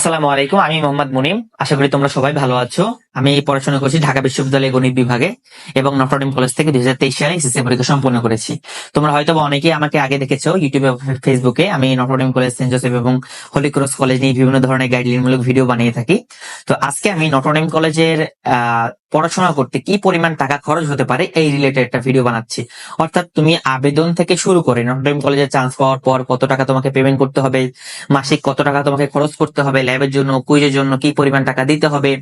আসসালামু আলাইকুম আমি মোহাম্মদ মুনিম। আশা করি তোমরা সবাই ভালো আছো। আমি পড়াশোনা করছি ঢাকা বিশ্ববিদ্যালয়ের গণিত বিভাগে এবং নটরডেম কলেজ থেকে দুই সালে এসএসসি পরীক্ষা সম্পন্ন করেছি। তোমরা হয়তো অনেকেই আমাকে আগে দেখেছ ইউটিউবে ফেসবুকে আমি নটরডেম কলেজ, সেন্ট জোসেফ এবং হলি ক্রস কলেজ নিয়ে বিভিন্ন ধরনের গাইডলাইন মূলক ভিডিও বানিয়ে থাকি। তো আজকে আমি নটরডেম কলেজের পড়াশোনা করতে কি পরিমাণ টাকা খরচ হতে পারে এই রিলেটেড একটা ভিডিও বানাচ্ছি। অর্থাৎ তুমি আবেদন থেকে শুরু করে নটরডেম কলেজে চান্স পাওয়ার পর কত টাকা তোমাকে পেমেন্ট করতে হবে, মাসিক কত টাকা তোমাকে খরচ করতে হবে ল্যাবের জন্য কুইজের জন্য কি পরিমাণ টাকা দিতে হবে,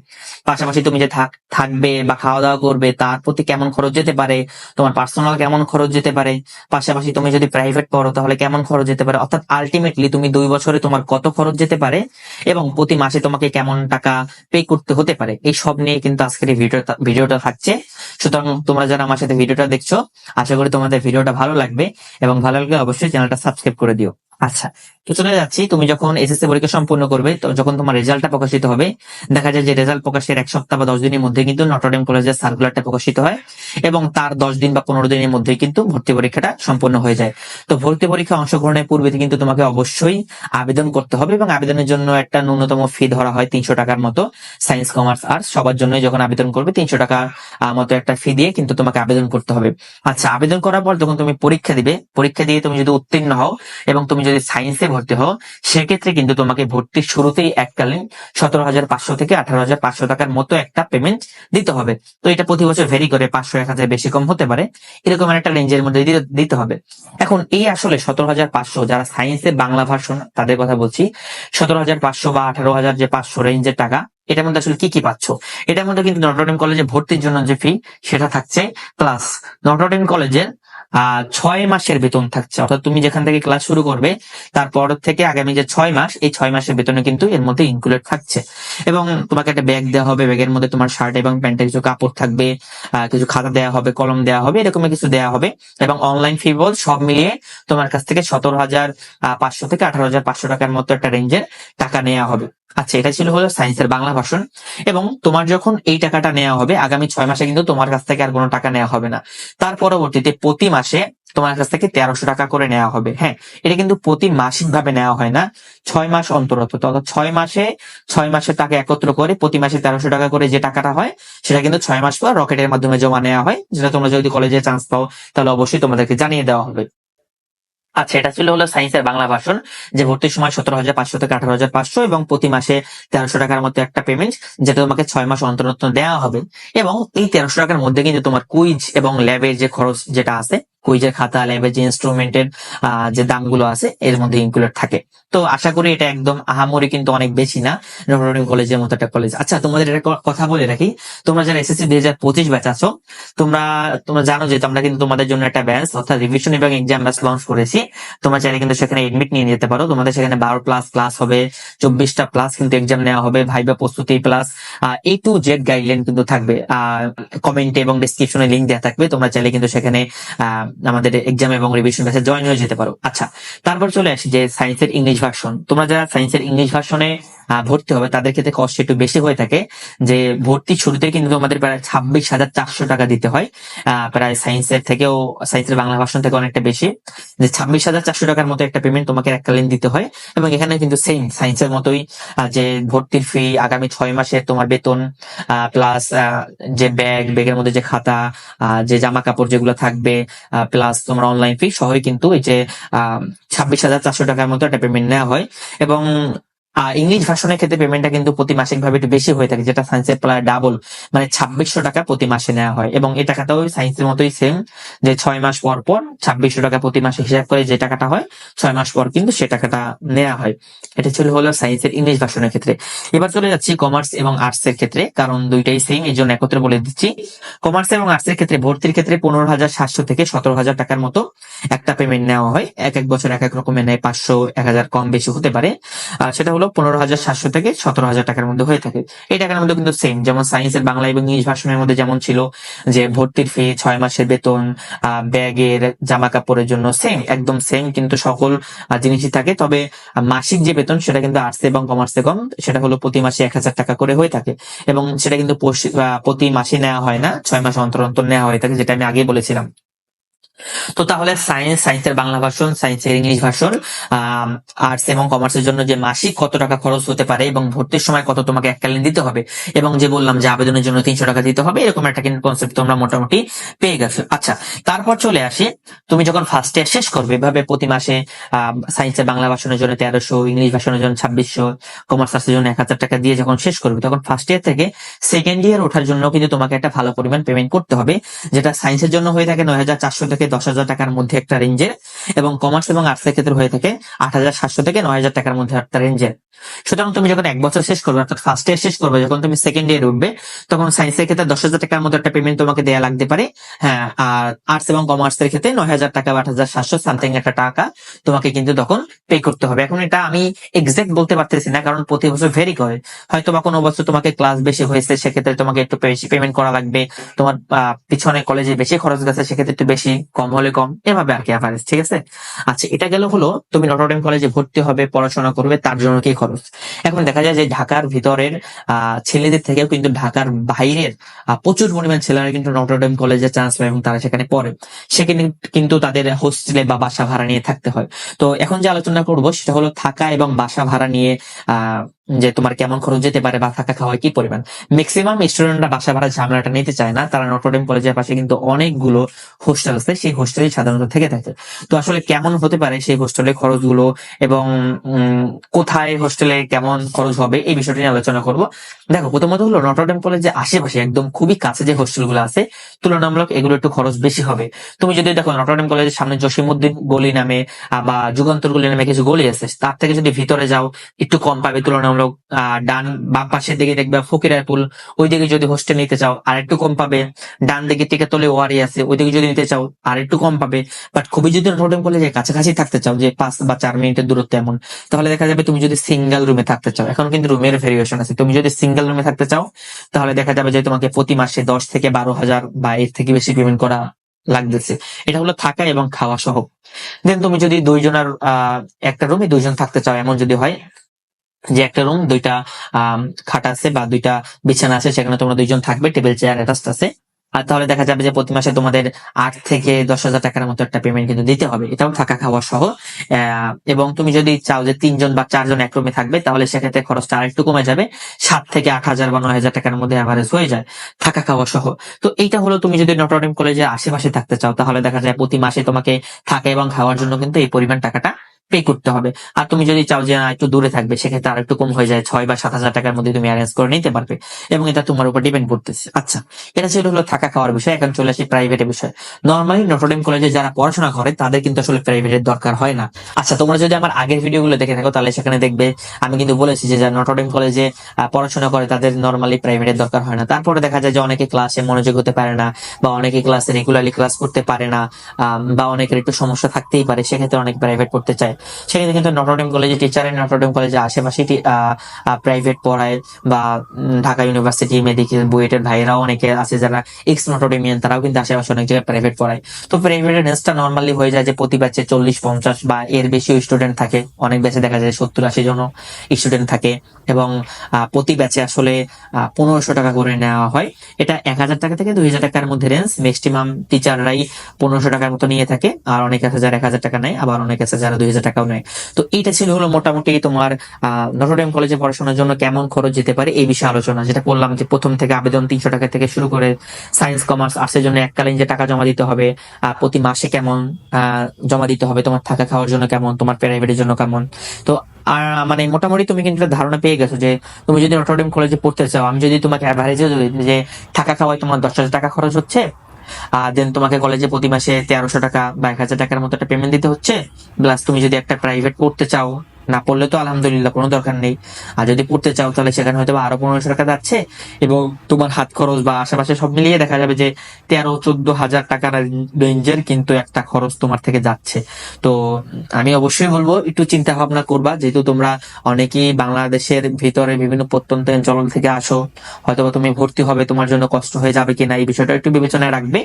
পাশাপাশি তুমি যে থাক, থাকবে বা খাওয়া দাওয়া করবে, তার প্রতি কেমন খরচ যেতে পারে? তোমার পার্সোনাল কেমন খরচ যেতে পারে? পাশাপাশি তুমি যদি প্রাইভেট পড়ো, তাহলে কেমন খরচ যেতে পারে? অর্থাৎ আলটিমেটলি তুমি দুই বছরে তোমার কত খরচ যেতে পারে এবং প্রতি মাসে তোমাকে কেমন টাকা পে করতে হতে পারে? এই সব নিয়ে কিন্তু আজকের এই ভিডিওটা ভিডিওটা থাকছে। সুতরাং তোমরা যারা আমার সাথে ভিডিওটা দেখছ, আশা করি তোমাদের ভিডিওটা ভালো লাগবে এবং ভালো লাগলে অবশ্যই চ্যানেলটা সাবস্ক্রাইব করে দিও। আচ্ছা তো চলে যাচ্ছি। তুমি যখন এসএসসি পরীক্ষা সম্পূর্ণ করবে যখন তোমার রেজাল্টটা প্রকাশিত হবে, দেখা যায় যে রেজাল্ট প্রকাশের এক সপ্তাহ বা দশ দিনের মধ্যে কিন্তু নটরডেম কলেজের সার্কুলারটা প্রকাশিত হয় এবং তার দশ দিন বা পনেরো দিনের মধ্যে কিন্তু ভর্তি পরীক্ষাটা সম্পন্ন হয়ে যায়। তো ভর্তি পরীক্ষা অংশগ্রহণের পূর্বে কিন্তু তোমাকে অবশ্যই আবেদন করতে হবে এবং আবেদনের জন্য একটা ন্যূনতম ফি ধরা হয় তিনশো টাকার মতো। সায়েন্স কমার্স আর্টস সবার জন্যই যখন আবেদন করবে, তিনশো টাকা মতো একটা ফি দিয়ে কিন্তু তোমাকে আবেদন করতে হবে। আচ্ছা আবেদন করার পর যখন তুমি পরীক্ষা দিবে, পরীক্ষা দিয়ে তুমি যদি উত্তীর্ণ হও এবং তুমি যদি সায়েন্সে ভর্তি হও সেক্ষেত্রে কিন্তু তোমাকে ভর্তির শুরুতেই এককালীন সতেরো হাজার পাঁচশো থেকে আঠারো হাজার পাঁচশো টাকার মতো একটা পেমেন্ট দিতে হবে। তো এটা প্রতি বছর ভেরি করে পাঁচশো, এক হাজার বেশি কম হতে পারে। এরকম একটা রেঞ্জের মধ্যে দিতে- হবে। এখন এই আসলে সতেরো হাজার পাঁচশো, যারা সায়েন্সের বাংলা ভার্সন তাদের কথা বলছি, সতেরো হাজার পাঁচশো বা আঠারো হাজার যে পাঁচশো রেঞ্জের টাকা এটার মধ্যে আসলে কি কি পাচ্ছ? এটার মধ্যে কিন্তু নটরডেম কলেজে ভর্তির জন্য যে ফি সেটা থাকছে প্লাস নটরডেম কলেজের ছয় মাসের বেতন থাকছে। অর্থাৎ তুমি যেখান থেকে ক্লাস শুরু করবে, তারপর থেকে আগামী যে ছয় মাস, এই ছয় মাসের বেতনে কিন্তু এর মধ্যে ইনক্লুডেড থাকছে। এবং তোমাকে একটা ব্যাগ দেওয়া হবে ব্যাগের মধ্যে তোমার শার্ট এবং প্যান্টের কিছু কাপড় থাকবে কিছু খাতা দেওয়া হবে, কলম দেওয়া হবে এরকম কিছু দেওয়া হবে। এবং অনলাইন ফি বল সব মিলিয়ে তোমার কাছ থেকে সতেরো হাজার পাঁচশো থেকে আঠারো হাজার পাঁচশো টাকার মতো একটা রেঞ্জের টাকা নেওয়া হবে। আচ্ছা এটা ছিল হলো সায়েন্সের বাংলা ভাষণ। এবং তোমার যখন এই টাকাটা নেওয়া হবে, আগামী ছয় মাসে কিন্তু তোমার কাছ থেকে আর কোনো টাকা নেওয়া হবে না। তার পরবর্তীতে প্রতি মাসে তোমার কাছ থেকে তেরোশো টাকা করে নেওয়া হবে হ্যাঁ? এটা কিন্তু প্রতি মাসিক ভাবে নেওয়া হয় না, ছয় মাস অন্তর অর্থাৎ ছয় মাসে, ছয় মাসের টাকা একত্র করে প্রতি মাসে তেরোশো টাকা করে যে টাকাটা হয়, সেটা কিন্তু ছয় মাস পর রকেটের মাধ্যমে জমা নেওয়া হয়, যেটা তোমরা যদি কলেজে চান্স পাও, তাহলে অবশ্যই তোমাদেরকে জানিয়ে দেওয়া হবে। আচ্ছা এটা ছিল হলো সায়েন্সের বাংলা ভাষণ, যে ভর্তির সময় সতেরো হাজার পাঁচশো থেকে আঠারো হাজার পাঁচশো এবং প্রতি মাসে তেরোশো টাকার মতো একটা পেমেন্ট যেটা তোমাকে ছয় মাস অন্তর দেওয়া হবে। এবং এই তেরোশো টাকার মধ্যে কিন্তু তোমার কুইজ এবং ল্যাবের যে খরচ যেটা আছে কুইজের খাতা ল্যাবের যে ইনস্ট্রুমেন্টের যে দামগুলো আছে, এর মধ্যে ইনক্লুড থাকে। তো আশা করি এটা একদম আহামরি কিন্তু অনেক বেশি না। নটরডেম কলেজের মতো একটা কলেজ আচ্ছা তোমাদের এটা কথা বলে রাখি। তোমরা যারা এসএসসি দুই হাজার পঁচিশ ব্যাচ আছো, তোমরা তোমরা জানো যে আমরা কিন্তু তোমাদের জন্য একটা ব্যাচ অর্থাৎ রিভিশন এবং এক্সাম ব্যাচ লঞ্চ করেছি। তোমরা চাইলে কিন্তু সেখানে এডমিট নিয়ে যেতে পারো। তোমাদের সেখানে বারো প্লাস ক্লাস হবে, চব্বিশটা প্লাস কিন্তু এক্সাম নেওয়া হবে ভাইবা প্রস্তুতি plus A to Z guideline কিন্তু থাকবে। কমেন্টে এবং ডিসক্রিপশনে লিঙ্ক দেওয়া থাকবে। তোমরা চাইলে কিন্তু সেখানে আমাদের এক্সাম এবং রিভিশন ব্যাচে জয়েন হয়ে যেতে পারো। আচ্ছা তারপর চলে আসি যে সায়েন্সের ইংলিশ ভার্সন তোমরা যারা সায়েন্সের ইংলিশ ভার্সনে ভর্তি হবে। তাদের ক্ষেত্রে কষ্ট একটু বেশি হয়ে থাকে। যে ভর্তি শুরুতে কিন্তু আমাদের প্রায় ছাব্বিশ হাজার চারশো টাকা দিতে হয়। প্রায় সায়েন্সের থেকেও সায়েন্সের বাংলা ভাষণ থেকে অনেকটা বেশি। যে ছাব্বিশ হাজার চারশো টাকার মতো একটা পেমেন্ট তোমাকে এককালীন দিতে হয়। এবং এখানে কিন্তু সেম সায়েন্সের মতোই যে ভর্তির ফি আগামী ছয় মাসের তোমার বেতন প্লাস যে ব্যাগ ব্যাগের মধ্যে যে খাতা যে জামা কাপড় যেগুলো থাকবে প্লাস তোমার অনলাইন ফি সহই কিন্তু এই যে ছাব্বিশ হাজার চারশো টাকার মতো একটা পেমেন্ট নেওয়া হয়। এবং ইংলিশ ভাষণের ক্ষেত্রে পেমেন্টটা কিন্তু প্রতি মাসিক ভাবে একটু বেশি হয়ে থাকে, যেটা সায়েন্সের প্রায় ডাবল মানে ছাব্বিশশো টাকা প্রতি মাসে নেওয়া হয়। এবং এই টাকাটাও সায়েন্সের মতোই সেম যে ছয় মাস পর পর ছাব্বিশশো টাকা প্রতি মাসে হিসাব করে যে টাকাটা হয়, ছয় মাস পর কিন্তু সে টাকাটা নেওয়া হয়। এটা ছিল হলো সায়েন্সের ইংলিশ ভাষণের ক্ষেত্রে। এবার চলে যাচ্ছি কমার্স এবং আর্টস এর ক্ষেত্রে, কারণ দুইটাই সেম এই জন্য একত্রে বলে দিচ্ছি। কমার্স এবং আর্টস এর ক্ষেত্রে ভর্তির ক্ষেত্রে পনেরো হাজার সাতশো থেকে সতেরো হাজার টাকার মতো একটা পেমেন্ট নেওয়া হয়। এক এক বছর এক এক রকমের নেয়, পাঁচশো, এক হাজার কম বেশি হতে পারে। সেটা হলো পনেরো হাজার সাতশো থেকে সতেরো হাজার টাকার মধ্যে হয়ে থাকে। এই টাকার মধ্যে কিন্তু সেম যেমন সায়েন্সের বাংলা এবং ইংলিশ ভাষণের মধ্যে যেমন ছিল, যে ভর্তির ফি ছয় মাসের বেতন ব্যাগের জামা কাপড়ের জন্য সেম একদম সেম কিন্তু সকল জিনিসই থাকে। তবে মাসিক যে বেতন, সেটা কিন্তু আর্টস এবং কমার্সে কম, সেটা হলো প্রতি মাসে এক হাজার টাকা করে হয়ে থাকে। এবং সেটা কিন্তু প্রতি মাসে নেওয়া হয় না, ছয় মাস অন্তর অন্তর নেওয়া হয়ে থাকে, যেটা আমি আগেই বলেছিলাম। তো তাহলে সায়েন্স সায়েন্সের বাংলা ভার্সন সায়েন্সের ইংলিশ ভার্সন আর্টস এবং কমার্সের জন্য যে মাসিক কত টাকা খরচ হতে পারে এবং ভর্তির সময় কত তোমাকে এককালীন দিতে হবে এবং যে বললাম যে আবেদনের জন্য তিনশো টাকা দিতে হবে, এরকম একটা কিন্তু কনসেপ্ট তোমরা মোটামুটি পেয়ে গেছো। আচ্ছা তারপর চলে আসি। তুমি যখন ফার্স্ট ইয়ার শেষ করবে, এভাবে প্রতি মাসে সায়েন্সের বাংলা ভাষণের জন্য তেরোশো ইংলিশ ভাষণের জন্য ছাব্বিশশো কমার্স আর্টসের জন্য এক হাজার টাকা দিয়ে যখন শেষ করবে, তখন ফার্স্ট ইয়ার থেকে সেকেন্ড ইয়ার ওঠার জন্য কিন্তু তোমাকে একটা ভালো পরিমাণ পেমেন্ট করতে হবে, যেটা সায়েন্সের জন্য হয়ে থাকে নয় হাজার চারশো থেকে দশ হাজার টাকার মধ্যে একটা রেঞ্জের এবং কমার্স এবং আর্টসের ক্ষেত্রে হয়ে থাকে আট হাজার সাতশো থেকে নয় হাজার টাকার মধ্যে একটা রেঞ্জের। সুতরাং তুমি যখন এক বছর শেষ করবে, অর্থাৎ ফার্স্ট ইয়ার শেষ করবে, যখন তুমি সেকেন্ড ইয়ার উঠবে, তখন সায়েন্সের ক্ষেত্রে দশ হাজার টাকার মতো একটা পেমেন্ট তোমাকে দেওয়া লাগতে পারে। হ্যাঁ আর আর্টস এবং কমার্সের ক্ষেত্রে নয় হাজার টাকা বা আট হাজার সাতশো সামথিং একটা টাকা তোমাকে কিন্তু তখন পে করতে হবে। এখন এটা আমি এক্সাক্ট বলতে পারতেছি না, কারণ প্রতি বছর ভেরি করে। হয়তো বা কোনো বছর তোমাকে ক্লাস বেশি হয়েছে, সেক্ষেত্রে তোমাকে একটু বেশি পেমেন্ট করা লাগবে। তোমার পিছনে কলেজে বেশি খরচ গেছে, সেক্ষেত্রে একটু বেশি কম হলে কম, এভাবে আর কি অ্যাভারেজ ঠিক আছে? আচ্ছা এটা গেল হলো তুমি নটরডেম কলেজে ভর্তি হবে, পড়াশোনা করবে, তার জন্য কি খরচ? এখন দেখা যায় যে ঢাকার ভিতরের ছেলেদের থেকেও কিন্তু ঢাকার বাইরের প্রচুর পরিমাণ ছেলেরা কিন্তু নটরডেম কলেজে চান্স পায় এবং তারা সেখানে পড়ে। সেখানে কিন্তু তাদের হোস্টেলে বা বাসা ভাড়া নিয়ে থাকতে হয়। তো এখন যে আলোচনা করব সেটা হলো থাকা এবং বাসা ভাড়া নিয়ে আহ যে তোমার কেমন খরচ যেতে পারে বা থাকা খাওয়ায় কি পরিমাণ? ম্যাক্সিমাম স্টুডেন্টরা বাসা ভাড়া ঝামেলাটা নিতে চায় না। তারা নটরডেম কলেজের পাশে কিন্তু অনেকগুলো হোস্টেল আছে। সেই হোস্টেলে সাধারণত থেকে থাকে। তো আসলে কেমন হতে পারে সেই হোস্টেলের খরচগুলো এবং কোথায় হোস্টেলে কেমন খরচ হবে এই বিষয়টা নিয়ে আলোচনা করব। দেখো, প্রথমত হলো নটরডেম কলেজের আশেপাশে একদম খুবই কাছে যে হোস্টেলগুলো আছে, তুলনামূলক এগুলো একটু খরচ বেশি হবে। তুমি যদি দেখো নটরডেম কলেজের সামনে জসিমুদ্দিন গলি নামে বা যুগান্তর গলি নামে কিছু গলি আছে, তার থেকে যদি ভিতরে যাও, একটু কম পাবে তুলনামূলক। আহ, ডান বাম পাশের দিকে দেখবে ফকিরের পুল ওই দিকে যদি হোস্টেল নিতে চাও আর একটু কম পাবে। ডান দিকে তোলে ওয়ারি আছে ওই দিকে যদি নিতে চাও আর একটু কম পাবে। বাট খুবই যদি নটরডেম কলেজের কাছাকাছি থাকতে চাও যে পাঁচ বা চার মিনিটের দূরত্ব এমন তাহলে দেখা যাবে তুমি যদি সিঙ্গেল রুমে থাকতে চাও। এখন কিন্তু রুমের ভেরিয়েশন আছে। তুমি যদি সিঙ্গেল রুমে থাকতে চাও তাহলে দেখা যাবে যে তোমাকে প্রতি মাসে দশ থেকে বারো হাজার বা এর থেকে বেশি পেমেন্ট করা লাগতেছে। এটা হলো থাকা এবং খাওয়া সহ। দেন তুমি যদি দুইজনের একটা রুমে দুইজন থাকতে চাও এমন যদি হয় যে একটা রুম দুইটা খাট আছে বা দুইটা বিছানা আছে, সেখানে তোমরা দুইজন থাকবে টেবিল চেয়ার অ্যাটাচড আছে। আর তাহলে দেখা যাবে যে প্রতি মাসে তোমাদের আট থেকে দশ হাজার টাকার মতো একটা পেমেন্ট কিন্তু দিতে হবে। এটাও থাকা খাওয়া সহ। এবং তুমি যদি চাও যে তিনজন বা চারজন এক রুমে থাকবে, তাহলে সেক্ষেত্রে খরচটা আরেকটু কমে যাবে। সাত থেকে আট হাজার বা নয় হাজার টাকার মধ্যে অ্যাভারেজ হয়ে যায় থাকা খাওয়া সহ। তো এইটা হলো তুমি যদি নটরডেম কলেজের আশেপাশে থাকতে চাও, তাহলে দেখা যায় প্রতি মাসে তোমাকে থাকা এবং খাওয়ার জন্য কিন্তু এই পরিমাণ টাকাটা পে করতে হবে। আর তুমি যদি চাও যে একটু দূরে থাকবে, সেক্ষেত্রে আর একটু কম হয়ে যায়। ছয় বা সাত হাজার টাকার মধ্যে তুমি অ্যারেঞ্জ করে নিতে পারবে। এবং এটা তোমার উপর ডিপেন্ড করতেছে। আচ্ছা এটা ছিল হলো থাকা খাওয়ার বিষয়। এখন চলে আসি প্রাইভেটের বিষয়। নর্মালি নটরডেম কলেজে যারা পড়াশোনা করে, তাদের কিন্তু আসলে প্রাইভেটের দরকার হয় না। আচ্ছা তোমরা যদি আমার আগের ভিডিওগুলো দেখে থাকো, তাহলে সেখানে দেখবে আমি কিন্তু বলেছি যে, যারা নটরডেম কলেজে পড়াশোনা করে, তাদের নর্মালি প্রাইভেটের দরকার হয় না। তারপরে দেখা যায় যে, অনেকে ক্লাসে মনোযোগ হতে পারে না, বা অনেকে ক্লাসে রেগুলারলি ক্লাস করতে পারে না বা অনেকের একটু সমস্যা থাকতেই পারে। সেক্ষেত্রে অনেক প্রাইভেট পড়তে চায়। সেক্ষেত্রে কিন্তু নটরডেম কলেজে টিচারের নটরডেম কলেজে আশেপাশে প্রাইভেট পড়ায় বা ঢাকা ইউনিভার্সিটি মেডিকেল বুয়েটের ভাইয়েরাও অনেকে আছে যারা এক্স নটরডেমিয়ান তারাও কিন্তু আশেপাশে অনেক জায়গায় প্রাইভেট পড়ায়। তো প্রাইভেটের রেঞ্জটা নর্মালি হয়ে যায় যে প্রতি ব্যাচে চল্লিশ, পঞ্চাশ বা এর বেশি স্টুডেন্ট থাকে। অনেক ব্যাচে দেখা যায় সত্তর, আশি জন স্টুডেন্ট থাকে এবং প্রতি ব্যাচে আসলে পনেরোশো টাকা করে নেওয়া হয়। এটা এক হাজার টাকা থেকে দুই হাজার টাকার মধ্যে রেঞ্জ ম্যাক্সিমাম টিচাররাই পনেরোশো টাকার মতো নিয়ে থাকে। আর অনেক আছে যারা এক হাজার টাকা নেয়, আবার অনেক আছে যারা দুই হাজার টাকাও নেয়। তো এইটা ছিল হলো মোটামুটি তোমার নটরডেম কলেজে পড়াশোনার জন্য কেমন খরচ যেতে পারে এই বিষয়ে আলোচনা। যেটা করলাম যে প্রথম থেকে আবেদন তিনশো টাকা থেকে শুরু করে সায়েন্স কমার্স আর্টসের জন্য এককালীন যে টাকা জমা দিতে হবে প্রতি মাসে কেমন জমা দিতে হবে, তোমার থাকা খাওয়ার জন্য কেমন, তোমার প্রাইভেটের জন্য কেমন। তো আর মানে মোটামুটি তুমি কিন্তু ধারণা পেয়ে গেছো যে তুমি যদি নটরডেম কলেজে পড়তে চাও, আমি যদি তোমাকে অ্যাভারেজে যে থাকা খাওয়ায় তোমার দশ হাজার টাকা খরচ হচ্ছে দেন তোমাকে কলেজে প্রতি মাসে তেরোশো টাকা বা এক হাজার টাকার মতো একটা পেমেন্ট দিতে হচ্ছে। প্লাস তুমি যদি একটা প্রাইভেট পড়তে চাও না পড়লে তো আলহামদুলিল্লাহ কোনো দরকার নেই। আর যদি পড়তে চাও, তাহলে সেখানে হয়তো আরও পনেরোশো টাকা যাচ্ছে এবং তোমার হাত খরচ বা আশেপাশে সব মিলিয়ে দেখা যাবে যে তেরো, চোদ্দ হাজার টাকার রেঞ্জের কিন্তু একটা খরচ তোমার থেকে যাচ্ছে। তো আমি অবশ্যই বলব, একটু চিন্তা ভাবনা করবা। যেহেতু তোমরা অনেকেই বাংলাদেশের ভিতরে বিভিন্ন প্রত্যন্ত অঞ্চল থেকে আসো, হয়তোবা তুমি ভর্তি হবে, তোমার জন্য কষ্ট হয়ে যাবে কিনা এই বিষয়টা একটু বিবেচনায় রাখবে।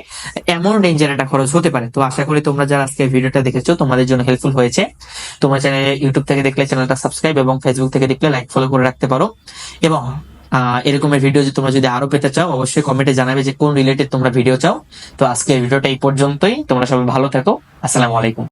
এমন রেঞ্জের একটা খরচ হতে পারে। তো আশা করি তোমরা যারা আজকে ভিডিওটা দেখেছ, তোমাদের জন্য হেল্পফুল হয়েছে। তোমার চ্যানেল ইউটিউব থেকে দেখলে চ্যানেলটা সাবস্ক্রাইব এবং ফেসবুক থেকে দেখলে লাইক ফলো করে রাখতে পারো। এবং এরকমের ভিডিও যদি তোমরা যদি আরও পেতে চাও, অবশ্যই কমেন্টে জানাবে যে কোন রিলেটেড তোমরা ভিডিও চাও। তো আজকে ভিডিওটা এই পর্যন্তই। তোমরা সবাই ভালো থাকো। আসসালামু আলাইকুম।